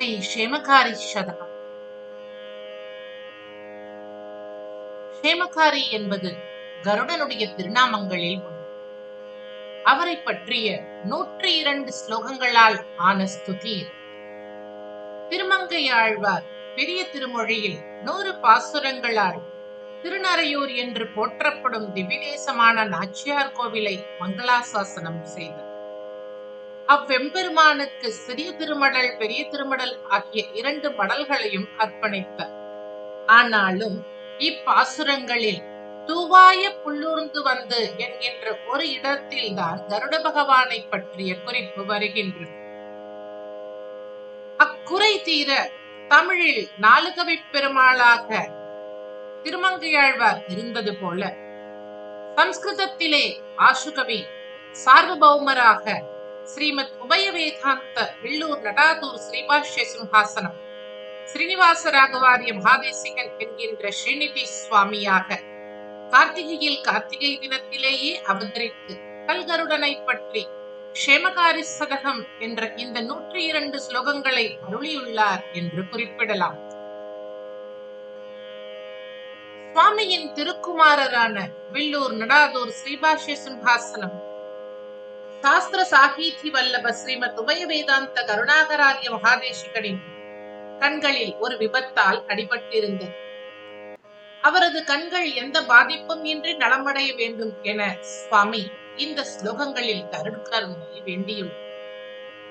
ஸ்ரீ க்ஷேமகாரி சதகம். க்ஷேமகாரி என்பது கருடனுடைய திருநாமங்களில் ஒன்று. அவரை பற்றிய நூற்றி இரண்டு ஸ்லோகங்களால் ஆன ஸ்துதி திருமங்கை ஆழ்வார் பெரிய திருமொழியில் நூறு பாசுரங்களால் திருநறையூர் என்று போற்றப்படும் திவ்யதேசமான நாச்சியார் கோவிலை மங்களாசாசனம் செய்தார். அவ்வெம்பெருமானுக்கு சிறிய திருமடல் பெரிய திருமடல் ஆகிய இரண்டு மடல்களையும் அர்ப்பணித்தார் ஆனாலும் இப்பாசுரங்களில் தூவாய புல்லூர்ந்து வந்து என்கின்ற ஒரு இடத்தில்தான் கருட பகவானை பற்றிய குறிப்பு வருகின்றது. அக்குறை தீர தமிழில் நாலுகவி பெருமாளாக திருமங்கையாழ்வார் இருந்தது போல சம்ஸ்கிருதத்திலே ஆசுகவி சார்வபௌமராக ஸ்ரீமத் உபய வேதாந்த வில்லூர் நடாதூர் ஸ்ரீபாஷ்ய சிம்ஹாசனம். ஸ்ரீனிவாச ராகவாரிய மகாதேசிகன் என்கின்ற ஸ்ரீநிதி சுவாமியாக கார்த்திகையில் கார்த்திகை தினத்திலேயே அவதரித்து கல்கருடனை பற்றி க்ஷேமகாரி சதகம் என்ற இந்த நூற்றி இரண்டு ஸ்லோகங்களை அருளியுள்ளார் என்று குறிப்பிடலாம். சுவாமியின் திருக்குமாரரான வில்லூர் நடாதூர் ஸ்ரீபாஷ்ய சிம்ஹாசனம் சாஸ்திர சாகித்ய வல்லப ஸ்ரீமத் உபய வேதாந்த கருணாகராரிய மகாதேஷிகளின் கண்களில் ஒரு விபத்தால் அடிபட்டிருந்தது. அவரது கண்கள் எந்த பாதிப்பும் இன்றி நலமடைய வேண்டும் என சுவாமி இந்த ஸ்லோகங்களில் கருட்கருணை வேண்டியுள்ளார்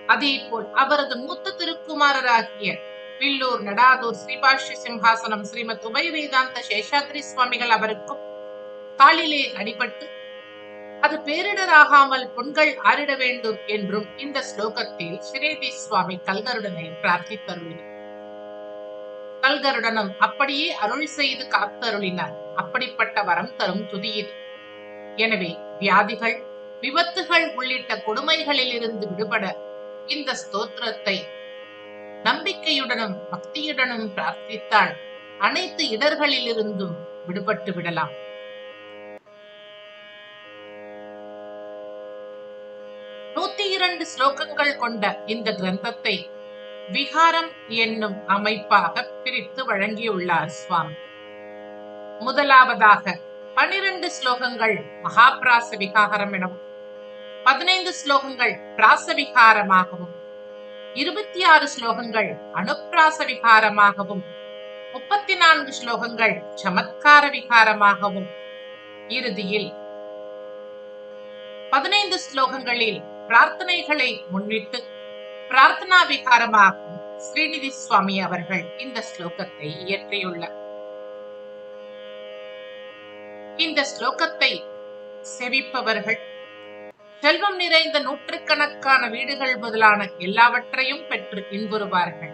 அதேபோல் அவரது மூத்த திருக்குமாரராகிய வில்லூர் நடாதூர் ஸ்ரீபாஷ்ய சிம்ஹாசனம் ஸ்ரீமத் உபய வேதாந்த சேஷாத்ரி சுவாமிகள் அவருக்கும் காலிலே அடிபட்டு அது பேரிடராகாமல் பொன்கள் ஆறிட வேண்டும் என்றும் இந்த ஸ்லோகத்தில் ஸ்ரீதி சுவாமி கல்கருடனை பிரார்த்தித்தருளினார். கல்கருடனும் அப்படியே அருள் செய்து காத்தருளினார். அப்படிப்பட்ட வரம் தரும் துதியில். எனவே வியாதிகள் விபத்துகள் உள்ளிட்ட கொடுமைகளில் இருந்து விடுபட இந்த ஸ்தோத்திரத்தை நம்பிக்கையுடனும் பக்தியுடனும் பிரார்த்தித்தால் அனைத்து இடர்களிலிருந்தும் விடுபட்டு விடலாம். நூத்தி இரண்டு ஸ்லோகங்கள் கொண்ட இந்த கிரந்தத்தை விகாரம் என்னும் அமைப்பாக பிரித்து வழங்கியுள்ளார் சுவாமி. முதலாவதாக பனிரெண்டு ஸ்லோகங்கள் மகாபிராச விகாரம் எனவும் பதினைந்து ஸ்லோகங்கள் பிராச விகாரமாகவும் இருபத்தி ஆறு ஸ்லோகங்கள் அணுப்பிராச விகாரமாகவும் முப்பத்தி நான்கு ஸ்லோகங்கள் சமத்கார விகாரமாகவும் இறுதியில் பதினைந்து ஸ்லோகங்களில் பிரார்த்தனைகளை முன்னிட்டு பிரார்த்தனா விகாரமாகவும் ஸ்ரீநிதி சுவாமி அவர்கள் இந்த ஸ்லோகத்தை இயற்றியுள்ளார். இந்த ஸ்லோகத்தை செவிப்பவர்கள் செல்வம் நிறைந்த நூற்றுக்கணக்கான வீடுகள் முதலான எல்லாவற்றையும் பெற்று இன்புறுவார்கள்.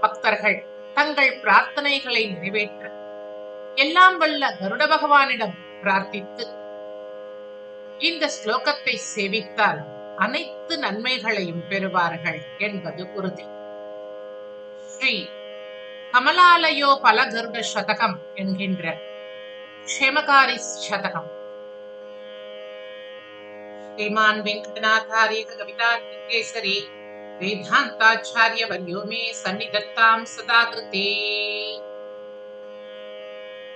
பக்தர்கள் தங்கள் பிரார்த்தனைகளை நிறைவேற்ற எல்லாம் வல்ல கருட பகவானிடம் பிரார்த்தித்து இந்த ஸ்லோகத்தை சேவித்தால் அனைத்து நன்மைகளையும் பெறுவார்கள் என்பது உறுதி. ஸ்ரீ கமலாலயோ பலகர்க சதகம் என்கின்ற க்ஷேமகாரி சதகம். ஸ்ரீமான் வெங்கடநாதாரிய கவிதா கேசரி வேதாந்தாச்சாரிய வர்யோமே சன்னிதத்தாம் சதாகிருத்தே.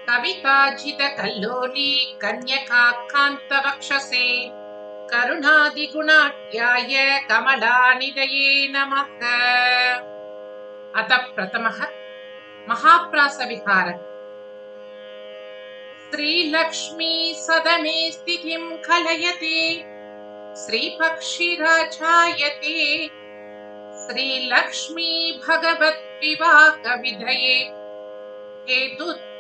कविताजितकल्लोली कन्यकाकान्तवक्षसे करुणादिगुणाढ्याय कमलानिदये नमः अतः प्रथमः महाप्रासविहारः श्रीलक्ष्मी सदने स्थितिं कलयते श्रीपक्षिराजायते श्रीलक्ष्मी भगवद्विवाहविधये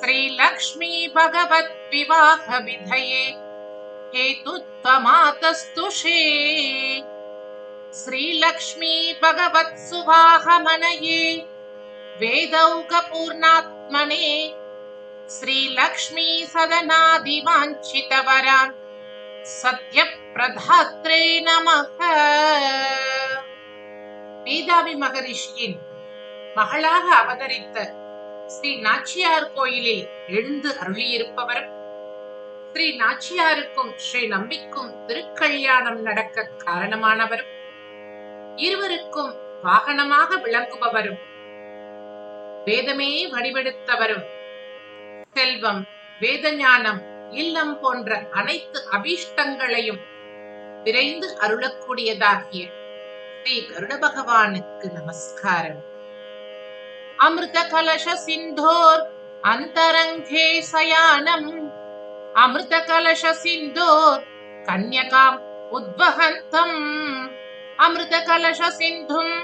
श्रीलक्ष्मी भगवद्विवाहविधये हेतुत्वमातस्तुषे श्रीलक्ष्मी भगवत्सुवाहमनये वेदौकपूर्णात्मने श्रीलक्ष्मी सदनादिवाञ्छितवरा சத்யப்பிரதாத்ரே நமக மேதாவி மகரிஷியின் மகளாக அவதரித்த ஸ்ரீ நாச்சியார் கோயிலில் எழுந்து அருளியிருப்பவர். ஸ்ரீ நாச்சியாருக்கும் ஸ்ரீ நம்பிக்கும் திருக்கல்யாணம் நடக்க காரணமானவரும் இருவருக்கும் வாகனமாக விளங்குபவரும். வேதமே வடிவெடுத்தவரும். செல்வம் வேதஞானம் இல்லம் போன்ற அனைத்து அபீஷ்டங்களையும் விரைந்து அருளக்கூடியதாகிய ஸ்ரீ கருட பகவானுக்கு நமஸ்காரம். அமிர்த கலச சிந்தோர் அந்தரங்கே சயானம் அமிர்த கலச சிந்தோர் கன்யகாம் உத்வஹந்தம் அமிர்த கலச சிந்தும்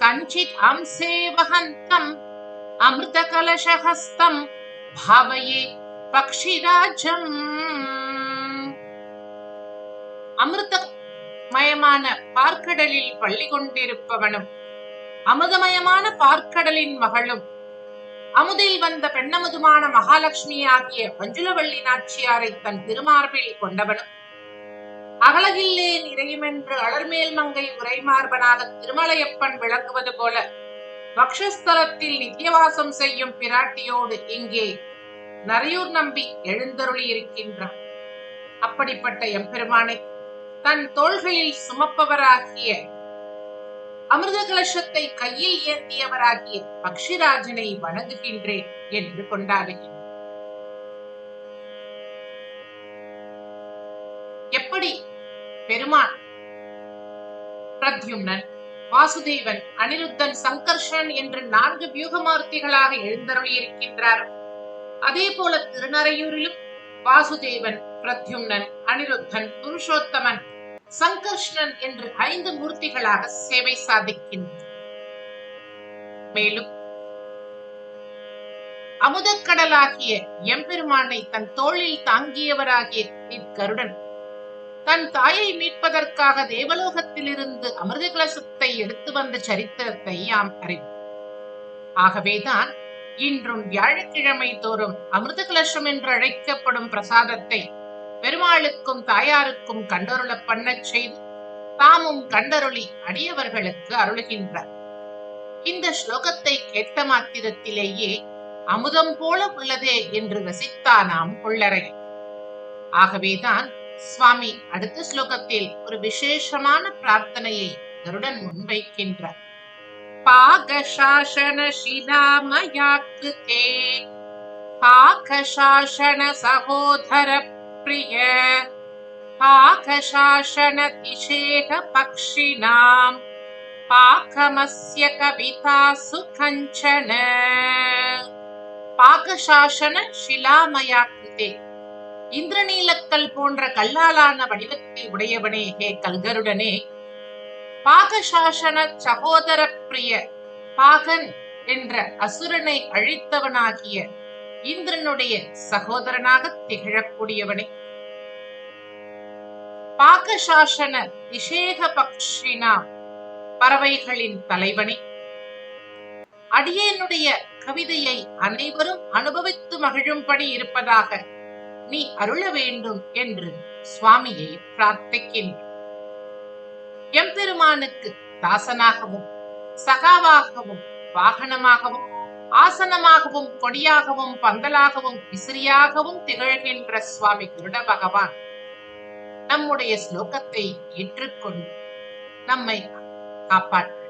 கஞ்சித் அம்சே வஹந்தம் அமிர்த கலச ஹஸ்தம் பாவயே பக்ஷிராஜம் அமிர்தமயமான பார்க்கடலில் பள்ளி கொண்டிருப்பவனும் அமுதமயமான பார்க்கடலின் மகளும். அமுதில் வந்த பெண்ணமுதுமான மகாலட்சுமி ஆகிய மஞ்சுளவள்ளி நாச்சியாரை தன் திருமார்பில் கொண்டவனும் அகலகில்லே நிறையுமென்று அலர்மேல் மங்கை உரைமார்பனாக திருமலையப்பன் விளங்குவது போல பக்ஷஸ்தலத்தில் நித்தியவாசம் செய்யும் பிராட்டியோடு இங்கே நரையூர் நம்பி எழுந்தருளி இருக்கின்றான் அப்படிப்பட்ட எம்பெருமானை தன் தோள்களில் சுமப்பவராகிய அமிர்த கலசத்தை கையில் ஏந்தியவராகிய பக்ஷிராஜனை வணங்குகின்றேன் என்று கொண்டாடுகின்றேன் எப்படி பெருமான் பிரத்யும்னன் வாசுதேவன் அனிருத்தன் சங்கர்ஷன் என்று நான்கு வியூகமார்த்திகளாக எழுந்தருளி இருக்கின்றார் அதே போல திருநறையூரிலும் வாசுதேவன் பிரத்யும்னன் அனிருத்தன் புருஷோத்தமன் சங்கர்ஷ்ணன் என்று ஐந்து மூர்த்திகளாக சேவை சாதிக்கின்றனர். மேலும் அமுதக்கடலாகிய எம்பெருமானை தன் தோளில் தாங்கியவராகிய இக்கருடன் தன் தாயை மீட்பதற்காக தேவலோகத்திலிருந்து அமிர்த கலசத்தை எடுத்து வந்த சரித்திரத்தை யாம் அறிவோம் ஆகவேதான் இன்றும் வியாழக்கிழமை தோறும் அமிர்த கலசம் என்று அழைக்கப்படும் பிரசாதத்தை பெருமாளுக்கும் தாயாருக்கும் கண்டருளப் பண்ணச் செய்து தாமும் கண்டருளி அடியவர்களுக்கு அருளுகின்றார். இந்த ஸ்லோகத்தை கேட்ட மாத்திரத்திலேயே அமுதம் போல உள்ளதே என்று ரசித்தா நாம் கொள்ளரை. ஆகவேதான் சுவாமி அடுத்த ஸ்லோகத்தில் ஒரு விசேஷமான பிரார்த்தனையை கருடன் முன்வைக்கின்றார். பாகசாசன சகோதர पाकशासनतिशेह पक्षिणाम् पाकमस्य कवितासु कञ्चन பாகசாசன ஷிலாமயாக்கிருதே இந்திரநீலக்கல் போன்ற கல்லாலான வடிவத்தை உடையவனே ஹே கல்கருடனே பாகசாசன சகோதர பிரிய பாகன் என்ற அசுரனை அழித்தவனாகிய இந்திரனுடைய சகோதரனாக திகழக்கூடியவனே பாகசாசன விஷேக பக்ஷினா பறவைகளின் தலைவனே. அடியேனுடைய கவிதையை அனைவரும் அனுபவித்து மகிழும்படி இருப்பதாக நீ அருள வேண்டும் என்று சுவாமியை பிரார்த்திக்கின்றேன். எம்பெருமானுக்கு தாசனாகவும் சகாவாகவும் வாகனமாகவும் ஆசனமாகவும் கொடியாகவும் பந்தலாகவும் விசிறியாகவும் திகழ்கின்ற சுவாமி குருட பகவான் நம்முடைய ஸ்லோகத்தை ஏற்றுக்கொண்டு நம்மை காப்பாற்ற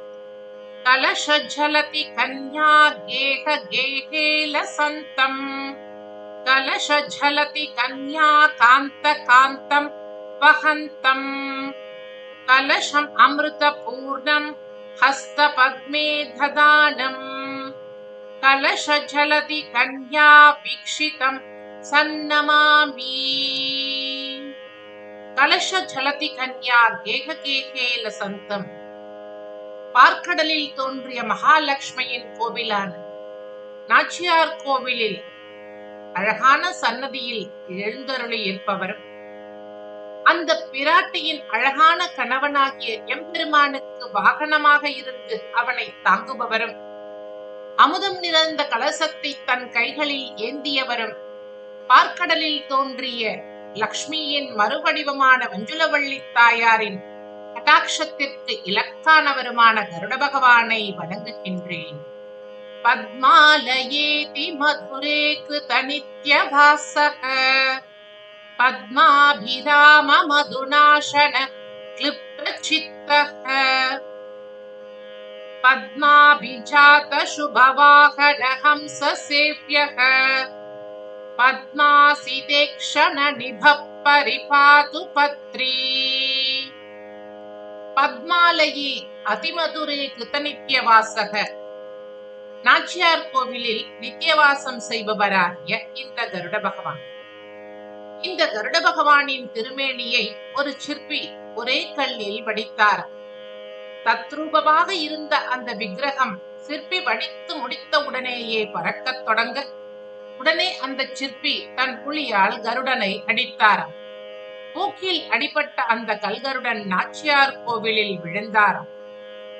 கலஷலதி கன்யா கேக கேகேல சந்தம் கலஷலதி கன்யா காந்த காந்தம் வஹந்தம் कलशम् अमृतपूर्णम् हस्तपद्मे ददानम् कलशजलति कन्या वीक्षितम् सन्नमामि கலஷ ஜலதி கன்யா கேக கேகேல சந்தம். பார்க்கடலில் தோன்றிய மகாலட்சுமியின் கோவிலான நாச்சியார் கோவிலில் அழகான சன்னதியில் எழுந்தருளி இருப்பவரும் அந்த பிராட்டியின் அழகான கணவனாகிய எம்பெருமானுக்கு வாகனமாக இருந்து அவனை தாங்குபவரும் அமுதம் நிறைந்த கலசத்தை தன் கைகளில் ஏந்தியவரும் பார்க்கடலில் தோன்றிய லக்ஷ்மியின் மறுவடிவமான மஞ்சுளவள்ளி தாயாரின் கடாட்சத்திற்கு இலக்கானவருமான கருட பகவானை வணங்குகின்றேன். பத்மாலயேதி மதுரே கிருதநித்ய பாசக பத்மாபிராம மதுநாசன கிளிப்த சித்தக பத்மாபிஜாத சுபவாகன ஹம்ச சேவ்யக. பத்மா हंससेव्यः पद्मासितेक्षणनिभः परिपातु पत्री பத்மாலயி அதிமதுரை கிருத்தநித்தியவாசக நாச்சியார் கோவிலில் நித்தியவாசம் செய்பவராகிய இந்த கருட பகவான் இந்த கருட பகவானின் திருமேனியை ஒரு சிற்பி ஒரே கல்லில் வடித்தார் தத்ரூபமாக இருந்த அந்த விக்கிரகம் சிற்பி வடித்து முடித்த உடனேயே பறக்கத் தொடங்க உடனே அந்த சிற்பி தன் புலியால் கருடனை அடித்தாராம். மூக்கில் அடிபட்ட அந்த கல்கருடன் நாச்சியார் கோவிலில் விழுந்தாராம்.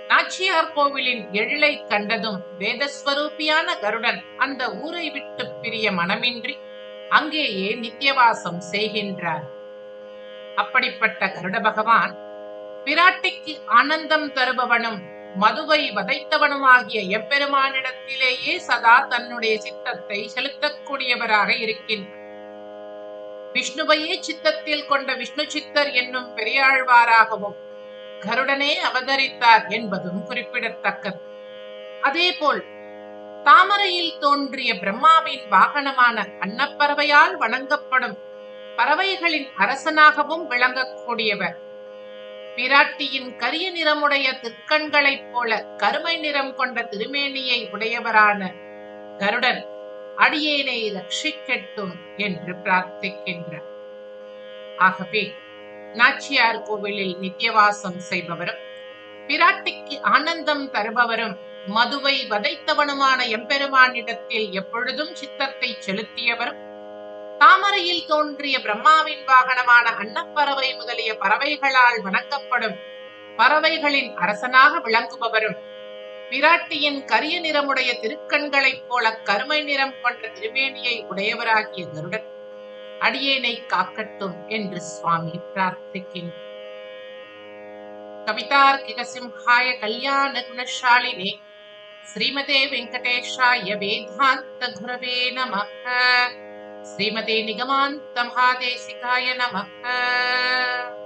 நாச்சியார் கோவிலின் எழிலை கண்டதும் வேதஸ்வரூபியான கருடன் அந்த ஊரை விட்டு பிரிய மனமின்றி அங்கேயே நித்தியவாசம் செய்கின்றார். அப்படிப்பட்ட கருட பகவான் பிராட்டிக்கு ஆனந்தம் தருபவனும் மதுவை வதைத்தவனுமாகிய எம்பெருமானிடத்திலேயே சதா தன்னுடைய சித்தத்தை செலுத்தக்கூடியவராக இருக்கின்றார் விஷ்ணுவையே சித்தத்தில் கொண்ட விஷ்ணு சித்தர் என்னும் பெரியாழ்வாராகவும் கருடனே அவதரித்தார் என்பதும் குறிப்பிடத்தக்கது. அதேபோல் தாமரையில் தோன்றிய பிரம்மாவின் வாகனமான அன்னப்பறவையால் வணங்கப்படும் பறவைகளின் அரசனாகவும் விளங்கக்கூடியவர் பிராட்டியின் கரிய நிறமுடைய திருக்கண்களைப் போல கருமை நிறம் கொண்ட திருமேனியை உடையவரான கருடன் அடியேனை ரட்சிக்கட்டும் என்று பிரார்த்திக்கின்றார். ஆகவே நாச்சியார் கோவிலில் நித்தியவாசம் செய்பவரும் பிராட்டிக்கு ஆனந்தம் தருபவரும் மதுவை வதைத்தவனுமான எம்பெருமானிடத்தில் எப்பொழுதும் சித்தத்தை செலுத்தியவரும் தாமரையில் தோன்றிய பிரம்மாவின் வாகனமான அன்னப்பறவை முதலிய பறவைகளால் வணங்கப்படும். பறவைகளின் அரசனாக விளங்குபவரும். பிராட்டியின் கரிய நிறமுடைய திருக்கண்களைப் போல கருமை நிறம் கொண்ட திருவேணியை உடையவராகிய கருடன் அடியேனை காக்கட்டும் என்று சுவாமி பிரார்த்திக்கின்றார் கவிதார்க்கிக சிம்ஹாய கல்யாண குணசாலினே ஸ்ரீமதே வெங்கடேஷாய श्रीमते निगमान्तमहादेशिकाय नमः।